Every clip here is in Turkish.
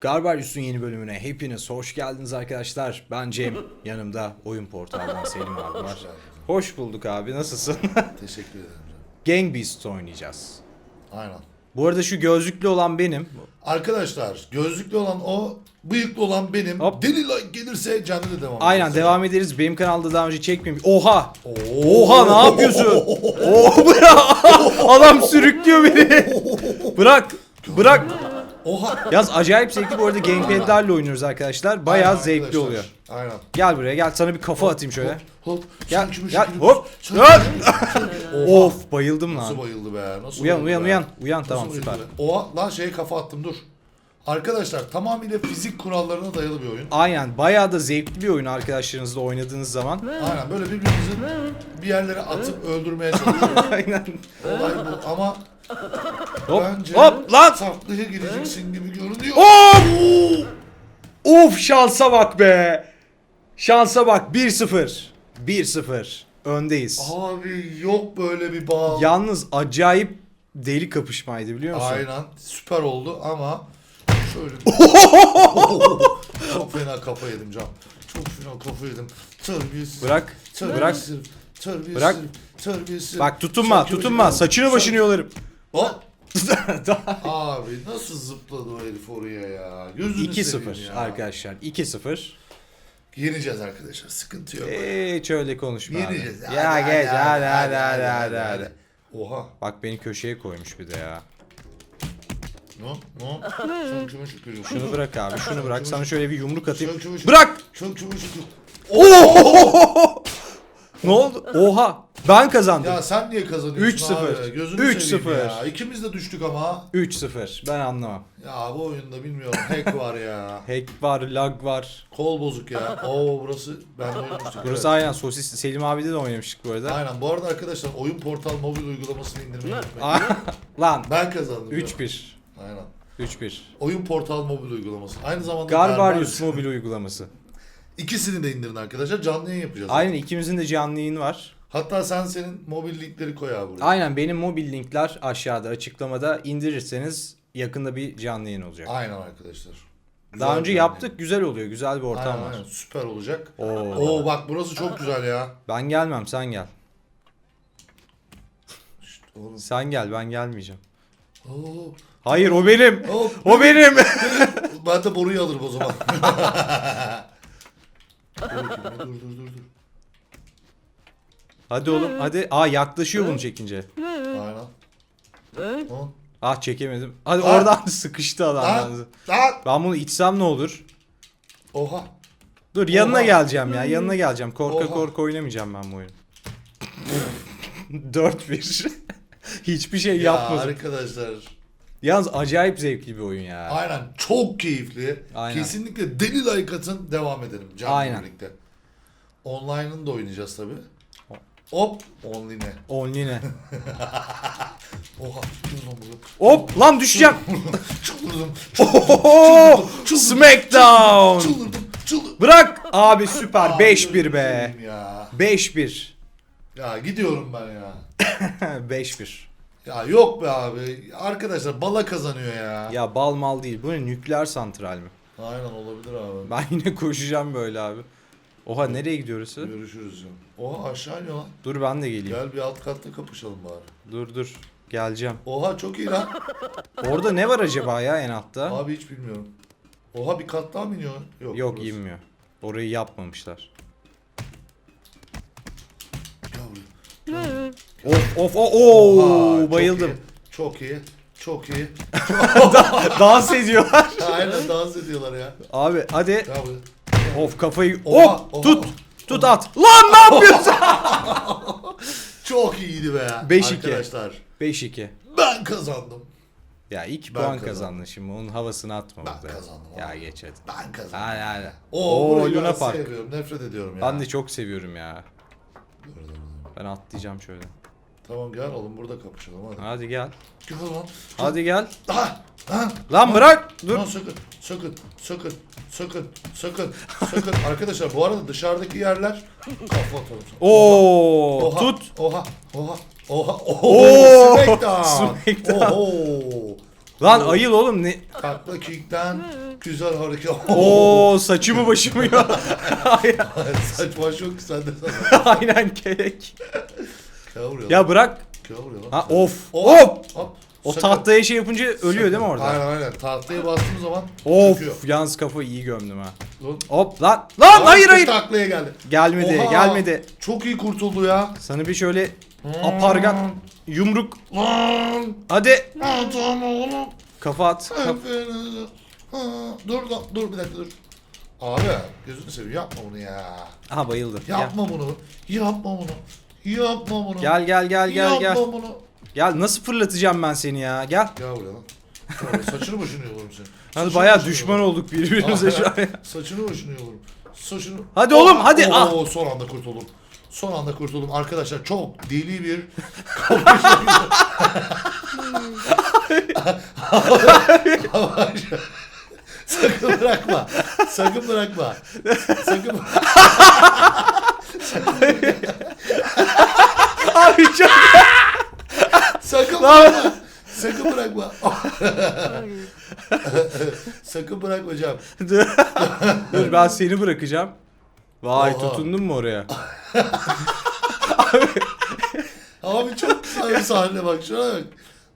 Garbarius'un yeni bölümüne hepiniz hoş geldiniz arkadaşlar. Ben Cem, yanımda oyun portalından Selim abi var. Hoş bulduk abi, nasılsın? Teşekkür ederim. Gang Beasts oynayacağız. Aynen. Bu arada şu gözlüklü olan benim. Arkadaşlar gözlüklü olan o, bıyıklı olan benim. Hop. Deli like gelirse canlı devam Aynen ederiz. devam ederiz. Benim kanalda daha önce çekmemiş. Oha! Oha ne yapıyorsun? Oo bırak! Adam sürüklüyor beni. Bırak! Bırak! Oha. Yaz acayip zevkli bu arada gamepad'lerle oynuyoruz arkadaşlar. Bayağı Aynen zevkli arkadaşlar. oluyor. Aynen. Gel buraya gel sana bir kafa atayım şöyle. Hop. hop. Gel Sen gel hop. Sen- Lan! Oha. of bayıldım Nasıl lan. bayıldı be? Nasıl Uyan bayıldı uyan be? uyan. Uyan Nasıl tamam bayıldı süper. be? Oha lan şeye kafa attım dur. Arkadaşlar tamamıyla fizik kurallarına dayalı bir oyun. Aynen bayağı da zevkli bir oyun arkadaşlarınızla oynadığınız zaman. Aynen böyle birbirimizi bir yerlere atıp öldürmeye çalışıyoruz. Aynen. Olay bu ama Hop bence hop lan. taklaya gireceksin gibi görünüyor. Hop! Of şansa bak be. Şansa bak 1-0. 1-0. Öndeyiz. Abi yok böyle bir bağ. Yalnız acayip deli kapışmaydı biliyor musun? Aynen süper oldu ama şöyle çok fena kafa yedim can. Çok fena kafa yedim. Terbiyesiz. Bırak. Bırak. Terbiyesiz. Terbiyesiz. Bırak. Terbiyesiz. Bak tutunma Sen tutunma. Saçını başını yolarım. Hop. Abi nasıl zıpladı o herif oraya ya. Gözünü 2-0 seveyim ya. arkadaşlar. 2-0. Yeneceğiz arkadaşlar. Sıkıntı yok. Hiç öyle konuşma abi. Yeneceğiz. Ya geç hadi hadi hadi hadi. Oha. Bak beni köşeye koymuş bir de ya. No, no. Kime şükürüyorsun? Şunu bırak abi şunu bırak. Sana şöyle bir yumruk atayım. Bırak! Sen kime şükür? Ne oldu? Oha! Ben kazandım. Ya sen niye kazanıyorsun 3-0. abi? Gözünü 3-0. seveyim ya. İkimiz de düştük ama. 3-0. Ben anlamam. Ya bu oyunda bilmiyorum hack var ya. Hack var, lag var. Kol bozuk ya. Oo burası ben de oynamıştık. Burası evet. aynen sosis. Selim abi de oynamıştık bu arada. Aynen. Bu arada arkadaşlar oyun portal mobil uygulamasını indirmeyi unutmayın. Lan Ben kazandım. 3-1. Aynen. 3-1. Oyun portal mobil uygulaması. Aynı zamanda Garbarius mobil uygulaması. İkisini de indirin arkadaşlar. Canlı yayın yapacağız. Aynen ikimizin de canlı yayını var. Hatta sen senin mobil linkleri koy abi buraya. Aynen benim mobil linkler aşağıda açıklamada indirirseniz yakında bir canlı yayın olacak. Aynen arkadaşlar. Güzel Daha önce bir yaptık güzel oluyor. Güzel bir ortam Aynen, var. aynen. Süper olacak. Oo. Oo bak burası çok güzel ya. Ben gelmem sen gel. Şşt, oğlum. Sen gel ben gelmeyeceğim. Oo. Hayır o benim. Hop. O benim. Ben de boruyu alırım o zaman. dur, dur dur dur hadi oğlum hadi. Aa yaklaşıyor bunu çekince. Aynen. Ah çekemedim. Hadi Lan. oradan sıkıştı adam. Lan. yalnız. Lan. Ben bunu içsem ne olur? Oha. Dur yanına Oha. geleceğim ya. Yanına geleceğim. Korka Oha. korka oynamayacağım ben bu oyunu. 4-1. Hiçbir şey Ya yapmadım. arkadaşlar. Yalnız acayip zevkli bir oyun ya. Aynen çok keyifli. Aynen. Kesinlikle deli like atın devam edelim canlı Aynen. birlikte. Online'ını da oynayacağız tabi. Hop online. Only ne? Oha. Hop lan düşeceğim. Çıldırdım. Smackdown. Çıldırdım. Çıldırdım. Bırak abi süper Abi, 5-1 be. Ya. 5-1. ya gidiyorum ben ya. 5-1. Ya yok be abi. Arkadaşlar bala kazanıyor ya. Ya bal mal değil. Bu ne nükleer santral mi? Aynen olabilir abi. Ben yine koşacağım böyle abi. Oha nereye gidiyoruz? Görüşürüz ya. Oha aşağı iniyor lan. Dur ben de geleyim. Gel bir alt katta kapışalım bari. Dur dur. Geleceğim. Oha çok iyi lan. Orada ne var acaba ya en altta? Abi hiç bilmiyorum. Oha bir kat daha mı iniyor? Yok. Yok burası. inmiyor. Orayı yapmamışlar. Of of oo Oha, bayıldım. Çok iyi. Çok iyi. Dans ediyorlar. Aynen dans ediyorlar ya. Abi hadi. Gel buraya. Of kafayı. Oha, Hop oha. tut. Tut at. Lan ne yapıyorsun? Çok iyiydi be. 5-2. Arkadaşlar 5-2. ben kazandım. Ya 2 Ben puan kazandım. kazandın şimdi. Onun havasını atma Ben burada. kazandım Ya abi. geç hadi. Ben kazandım. Hadi hadi. Oo, Oo burayı Luna Park. seviyorum. Nefret ediyorum ya. Ben de çok seviyorum ya. Ben atlayacağım şöyle. Tamam gel oğlum burada kapışalım hadi. Hadi gel. Gel lan. Hadi gel. Ah! Ah! Lan bırak. Dur. Lan sakın, sakın, sakın, sakın, sakın, sakın. Arkadaşlar bu arada dışarıdaki yerler kafa atarım sana. Oo Oha, tut. Oha, oha, oha, oha. Oo! Smackdown. Smackdown. Oho. Lan ayıl oğlum ne? Takla kickten güzel hareket. Oo saçımı başımı ya. Saçma çok güzel de sana. Aynen kelek. Vuruyor lan. Ya bırak. Vuruyor lan. Ha of. Hop. Hop. O Sakın. tahtaya şey yapınca ölüyor değil mi orada? Aynen aynen. Tahtaya bastığım zaman çöküyor. Of yalnız kafa iyi gömdüm ha. Lan- Hop lan. Lan hayır hayır. Taklaya geldi. Gelmedi Oha. gelmedi. Çok iyi kurtuldu ya. Sana bir şöyle apargat yumruk. Lan. Hadi Lan tamam oğlum. kafa at. Kaf- Ha, dur lan dur bir dakika dur. Abi gözünü seveyim yapma bunu ya. Aha bayıldı. Gel. Yapma bunu. Yapma bunu. Yapma bunu. Gel gel gel gel Yapma gel. bunu. Gel nasıl fırlatacağım ben seni ya? Gel. Gel buraya lan. Gel buraya. Saçını başını yolurum seni. Hadi Saçını bayağı başını düşman yolurum. olduk birbirimize şu an. Saçını başını yolurum. Saçını... Hadi oğlum, hadi, Oo, ah. son anda kurtuldum. Son anda kurtuldum. Arkadaşlar çok deli bir Sakın bırakma. Sakın bırakma. Sakın Abi çok Sakın bırakma. Sakın bırakma. Sakın bırakma hocam. dur. Ben seni bırakacağım. Vay Oha. tutundun mu oraya? Abi çok güzel bir sahne bak şuna bak.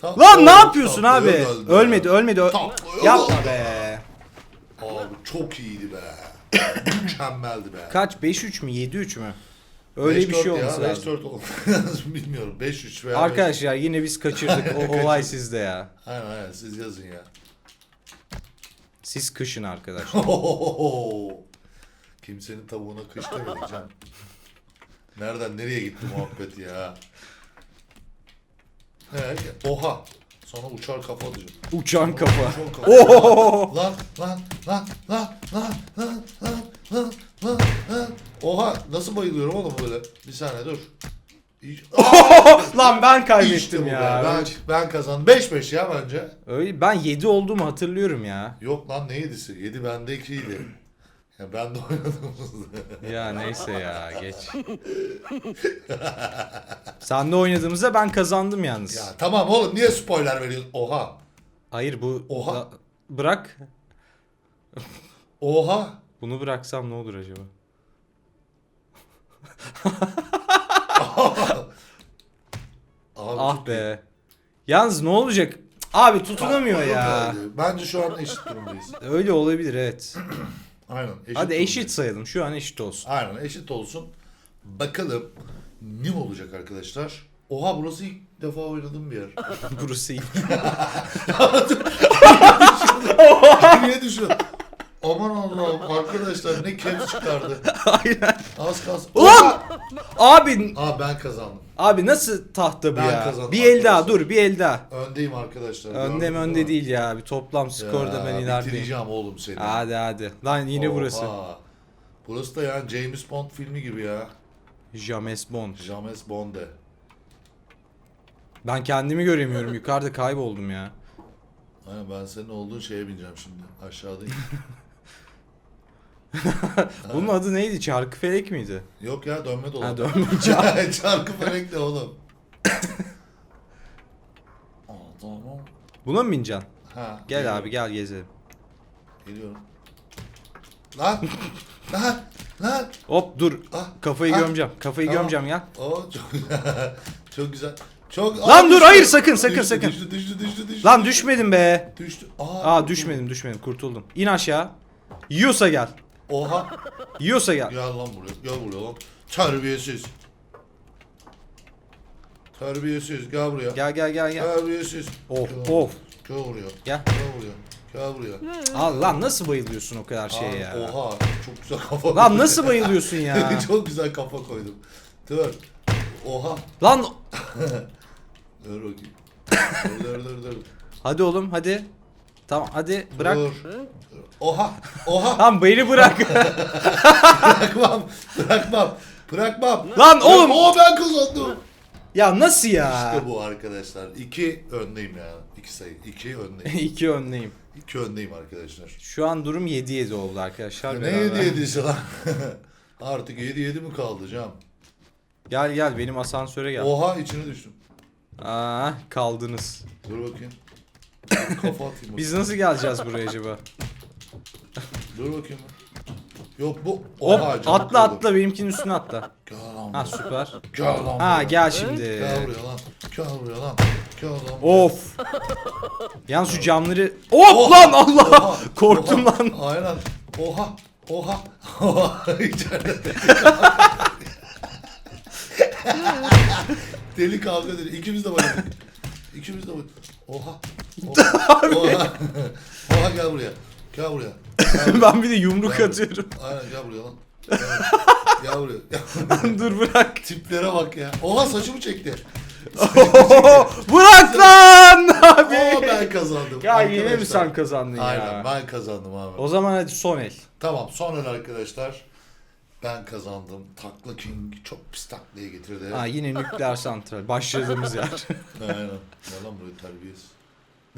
Tam- Lan ne yapıyorsun tatlıya abi? Ölmedi ölmedi. Ö- Tatlıya Yapma be. Abi çok iyiydi be. Mükemmeldi be. Kaç? 5-3 mü? 7-3 mü? Öyle bir 5-4 şey ya, olması lazım. 5-4 oldu. Bilmiyorum 5-3 veya Arkadaşlar yine biz kaçırdık. O olay sizde ya. 5. Aynen aynen siz yazın ya. Siz kışın arkadaşlar. Kimsenin tavuğuna kış demedik can. Nereden nereye gitti muhabbet ya? Evet. Oha. Sonra uçar kafa atacağım. Uçan kafa. Oo! Lan lan lan lan lan lan lan lan lan lan. Oha nasıl bayılıyorum oğlum böyle. Bir saniye dur. Lan ben kaybettim İşte bu ya. be. Ben, ben kazandım. 5-5 ya bence. Öyle ben 7 olduğumu hatırlıyorum ya. Yok lan ne yedisi? 7 bende 2 idi. Ya ben de oynadığımızda. Ya neyse ya geç. Sen de oynadığımızda ben kazandım yalnız. ya tamam oğlum niye spoiler veriyorsun? Oha. Hayır bu Oha. Da- bırak. Oha. Bunu bıraksam ne olur acaba? Abi Ah be. Yalnız ne olacak? Abi tutunamıyor ya. Bence şu an eşit durumdayız. Öyle olabilir evet. Aynen. Eşit Hadi durumdayız. eşit sayalım. Şu an eşit olsun. Aynen eşit olsun. Bakalım ne olacak arkadaşlar? Oha burası ilk defa oynadığım bir yer. Burası iyi. Niye düşün? Aman Allah'ım arkadaşlar ne keps çıkardı. Aynen. Az kalsın. Ulan! Abi Aa ben kazandım. abi nasıl tahta bu Ben ya? kazandım Bir el daha arkadaşlar. dur bir el daha. Öndeyim arkadaşlar. Önde mi gördünüz önde mü? değil ya. Bir toplam skorda ben ilerideyim. Bitireceğim oğlum seni. Hadi hadi. Lan yine burası. Oha. Burası da yani James Bond filmi gibi ya. James Bond. James Bond'e. Ben kendimi göremiyorum. Yukarıda kayboldum ya. Aynen ben senin olduğun şeye bineceğim şimdi. Aşağıdayım. Bunun adı neydi? Çarkıfelek miydi? Yok ya dönme dolabı. Ha dönmeyeceğim. Çarkı felek de oğlum. Buna mı bineceksin? Ha, Gel geliyorum, abi gel gezelim. Geliyorum. Lan! lan! Lan! Hop dur. Ah, Kafayı ah, gömeceğim. Kafayı tamam. gömeceğim ya. Oo çok güzel. çok güzel. Çok Lan dur, hayır, sakın, sakın, Düştü, sakın. Düştü düştü düştü düştü. Lan düşmedim be. Düştü. Aa, Aa düşmedim düşmedim kurtuldum. İn aşağı. Yiyorsa gel. Oha. Yiyorsa gel. Gel lan buraya. Gel buraya lan. Terbiyesiz. Terbiyesiz. Gel buraya. Gel gel gel gel. Terbiyesiz. Of Gel of. Gel buraya. Gel. Gel buraya. Gel buraya. Al lan nasıl bayılıyorsun o kadar şeye Abi, Şey ya? Oha. Çok güzel kafa Lan koydum. nasıl bayılıyorsun ya? çok güzel kafa koydum. Dur. Oha. lan Dur bakayım. dur dur dur dur. hadi oğlum hadi. Tamam hadi bırak. Dur. Oha. Oha. Lan beni bırak. Bırakmam. Bırakmam. Bırakmam. Lan oğlum! O ben kazandım. Ya nasıl ya? İşte bu arkadaşlar. İki öndeyim ya. İki sayı. İki öndeyim. İki önleyim. İki öndeyim arkadaşlar. Şu an durum 7-7 oldu arkadaşlar. Ne Beraber. yedi yedisi lan? Artık yedi yedi mi kaldı Cam? Gel gel benim asansöre gel. Oha içine düştüm. Aa kaldınız. Dur bakayım. Kafa atayım. Biz... Biz nasıl geleceğiz buraya acaba? Dur bakayım. Yok bu. Hop Oha, canım atla kırıldı. atla benimkinin üstüne atla. Gel lan. Ha süper. Gel lan. Ha gel şimdi. Gel buraya lan. Gel buraya lan. Gel lan. Of. Yalnız şu camları... Hop Oha! lan Allah! Oha! Korktum Oha! lan. Aynen. Oha. Oha. Oha. İçeride. Deli kavga dedi. İkimiz de bayıldık. İkimiz de bayıldık. Oha. Oha. Oha. Oha gel buraya. Gel buraya. Gel buraya. ben bir de yumruk Gel. atıyorum. Aynen gel buraya lan. Gel, gel buraya. Gel. Dur bırak. Tiplere bak ya. Oha saçımı çekti. bırak lan abi. Oo ben kazandım. Ya yine mi sen kazandın ya? Aynen ben kazandım abi. O zaman hadi son el. Tamam son el arkadaşlar. Ben kazandım. Takla King çok pis taklaya getirdi. Ha yine nükleer santral. Başladığımız yer. Aynen. Gel lan buraya terbiyesiz.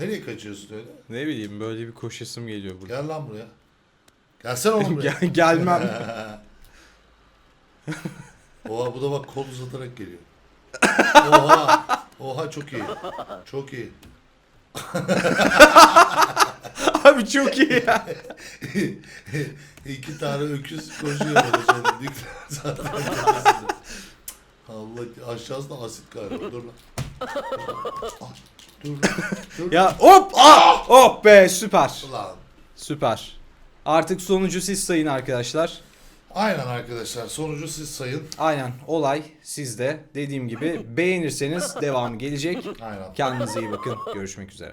Nereye kaçıyorsun öyle? ne bileyim böyle bir koşasım geliyor burada. Gel lan buraya. Gelsene oğlum buraya. Gel, gelmem. Oha bu da bak kol uzatarak geliyor. Oha. Oha çok iyi. Çok iyi. abi çok iyi ya. İki tane öküz koşuyor böyle. Nükleer zaten. Allah aşağısında asit galiba. Dur lan. Dur. Dur. Ya hop ah hop be süper. Ulan. Süper. Artık sonucu siz sayın arkadaşlar. Aynen arkadaşlar sonucu siz sayın. Aynen olay sizde. Dediğim gibi beğenirseniz devamı gelecek. Aynen. Kendinize iyi bakın. Görüşmek üzere.